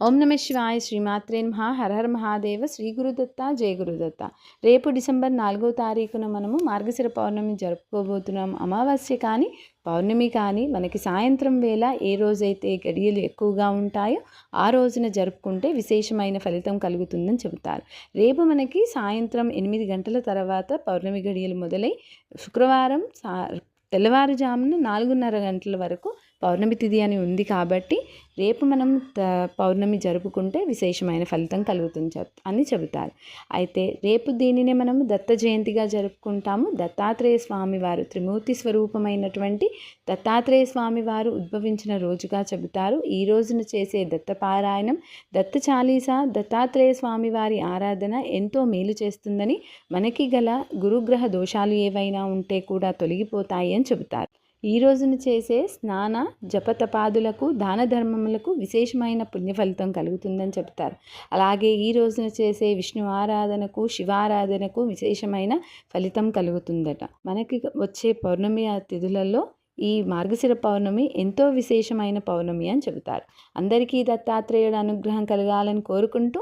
ఓం నమ శివాయ శ్రీమాత్రే నమ. హర హర మహాదేవ శ్రీ గురుదత్త జయ గురుదత్త రేపు డిసెంబర్ నాలుగో తారీఖున మనము మార్గశిర పౌర్ణమి జరుపుకోబోతున్నాం. అమావాస్య కానీ పౌర్ణమి కానీ మనకి సాయంత్రం వేళ ఏ రోజైతే గడియలు ఎక్కువగా ఉంటాయో ఆ రోజున జరుపుకుంటే విశేషమైన ఫలితం కలుగుతుందని చెబుతారు. రేపు మనకి సాయంత్రం ఎనిమిది గంటల తర్వాత పౌర్ణమి గడియలు మొదలై శుక్రవారం సా తెల్లవారుజామున నాలుగున్నర గంటల వరకు పౌర్ణమి తిథి అని ఉంది కాబట్టి రేపు మనం పౌర్ణమి జరుపుకుంటే విశేషమైన ఫలితం కలుగుతుంది చెప్ అని చెబుతారు. అయితే రేపు దీనినే మనం దత్త జయంతిగా జరుపుకుంటాము. దత్తాత్రేయ స్వామి వారు త్రిమూర్తి స్వరూపమైనటువంటి దత్తాత్రేయ స్వామి వారు ఉద్భవించిన రోజుగా చెబుతారు. ఈ రోజున చేసే దత్తపారాయణం దత్త చాలీసా దత్తాత్రేయ స్వామి వారి ఆరాధన ఎంతో మేలు చేస్తుందని మనకి గల గురుగ్రహ దోషాలు ఏవైనా ఉంటే కూడా తొలగిపోతాయి అని చెబుతారు. ఈ రోజున చేసే స్నాన జపతపాదులకు దాన ధర్మములకు విశేషమైన పుణ్యఫలితం కలుగుతుందని చెప్తారు. అలాగే ఈ రోజున చేసే విష్ణు ఆరాధనకు శివారాధనకు విశేషమైన ఫలితం కలుగుతుందట. మనకి వచ్చే పౌర్ణమి తిథులలో ఈ మార్గశిర పౌర్ణమి ఎంతో విశేషమైన పౌర్ణమి అని చెబుతారు. అందరికీ దత్తాత్రేయుడు అనుగ్రహం కలగాలని కోరుకుంటూ